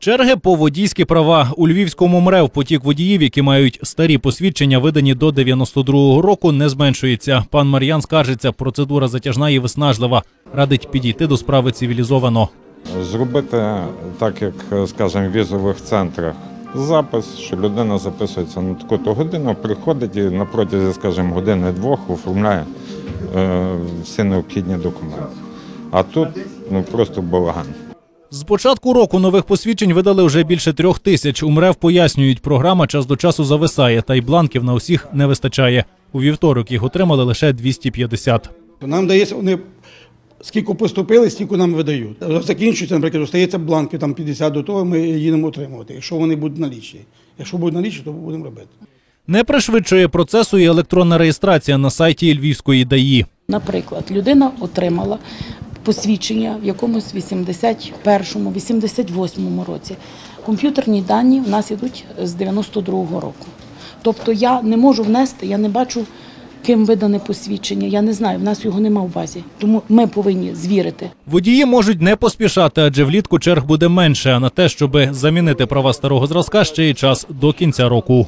Черги по водійські права у Львівському МРЕВ потік водіїв, які мають старі посвідчення, видані до 92-го року, не зменшується. Пан Мар'ян скаржиться, процедура затяжна і виснажлива. Радить підійти до справи цивілізовано. Зробити так, як, скажімо, в візових центрах. Запис, що людина записується на таку-то годину, приходить і на протязі, скажімо, години-двох оформляє е, всі необхідні документи. А тут ну, просто балаган. З початку року нових посвідчень видали вже більше трьох тисяч. У МРЕВ пояснюють, програма час до часу зависає, та й бланків на усіх не вистачає. У вівторок їх отримали лише 250. Нам дається, вони скільки поступили, стільки нам видають. Закінчується, наприклад, остається бланки там 50 до того, ми їдемо отримувати. Якщо вони будуть налічні. Якщо будуть налічні, то будемо робити. Не пришвидшує процесу і електронна реєстрація на сайті Львівської ДАІ. Наприклад, людина отримала посвідчення в якомусь 81-му, 88-му році. Комп'ютерні дані в нас йдуть з 92-го року. Тобто я не можу внести, я не бачу, ким видане посвідчення. Я не знаю, в нас його нема в базі. Тому ми повинні звірити. Водії можуть не поспішати, адже влітку черг буде менше. А на те, щоб замінити права старого зразка, ще й час до кінця року.